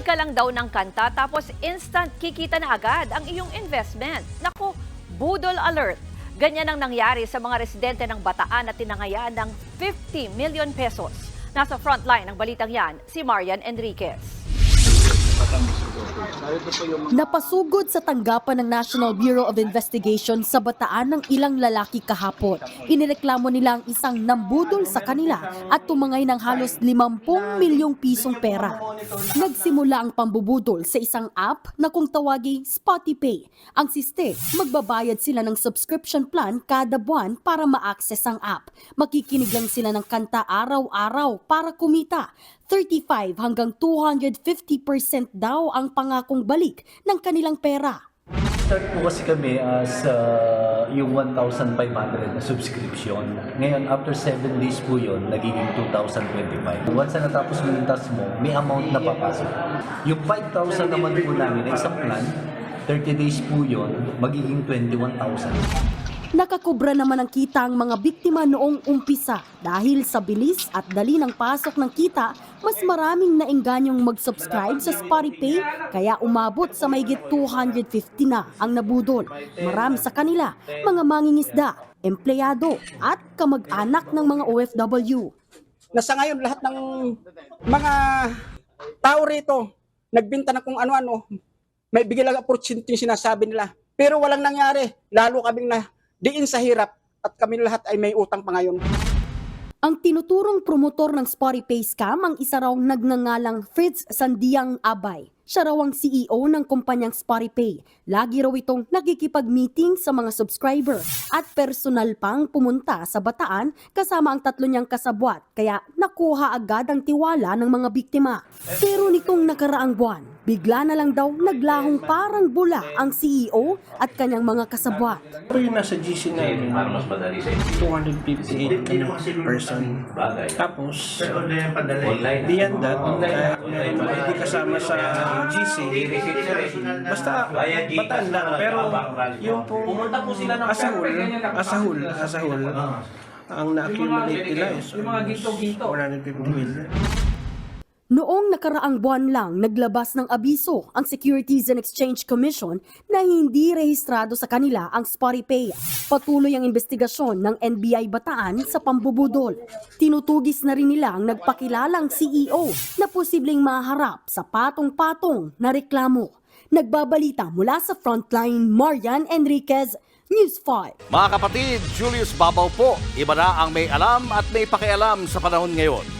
Makinig ka lang daw ng kanta tapos instant kikita na agad ang iyong investment. Naku, budol alert. Ganyan ang nangyari sa mga residente ng Bataan na tinangayan ng 50 million pesos. Nasa frontline ng balitang yan, si Marian Enriquez. Napasugod sa tanggapan ng National Bureau of Investigation sa bataan ng ilang lalaki kahapon. Inireklamo nila ang isang nambudol sa kanila at tumangay ng halos 50 milyong pisong pera. Nagsimula ang pambubudol sa isang app na kung tawagi Spotify. Ang siste, magbabayad sila ng subscription plan kada buwan para ma-access ang app. Makikinig lang sila ng kanta araw-araw para kumita. 35 hanggang 250% daw ang pangakong balik ng kanilang pera. Start po kasi kami as uh, yung 1,500 na subscription. Ngayon, after 7 days po yun, nagiging 2,025. Once na natapos mo yung task mo, may amount na papasok. Yung 5,000 naman po namin na isang plan, 30 days po yun, magiging 21,000. Nakakubra naman ang kita ang mga biktima noong umpisa dahil sa bilis at dali ng pasok ng kita, mas maraming naingganyong mag-subscribe sa Spotify kaya umabot sa mahigit 250 na ang nabudol. Marami sa kanila, mga mangingisda, empleyado at kamag-anak ng mga OFW. na sa ngayon lahat ng mga tao rito nagbinta ng kung ano-ano, may bigay lang opportunity sinasabi nila. Pero walang nangyari, lalo kaming na diin sa hirap at kami lahat ay may utang pa ngayon. Ang tinuturong promotor ng Spotify scam ang isa raw nagngangalang Fritz Sandiang Abay. Siya raw ang CEO ng kumpanyang Spotify. Lagi raw itong nakikipag-meeting sa mga subscriber at personal pang pumunta sa bataan kasama ang tatlo niyang kasabwat kaya nakuha agad ang tiwala ng mga biktima. Pero nitong nakaraang buwan, bigla na lang daw naglahong parang bula ang CEO at kanyang mga kasabwat. Pero yung nasa GC namin, 258 kami person. Tapos, beyond that, uh, hindi kasama sa GC, basta bataan lang. Pero yung pong asahul, asahul, asahul, ang na-accumulate nila is almost 450 million. Noong nakaraang buwan lang, naglabas ng abiso ang Securities and Exchange Commission na hindi rehistrado sa kanila ang Spotify. Patuloy ang investigasyon ng NBI Bataan sa pambubudol. Tinutugis na rin nila ang nagpakilalang CEO na posibleng maharap sa patong-patong na reklamo. Nagbabalita mula sa Frontline, Marian Enriquez, News 5. Mga kapatid, Julius Babaw po. Iba na ang may alam at may pakialam sa panahon ngayon.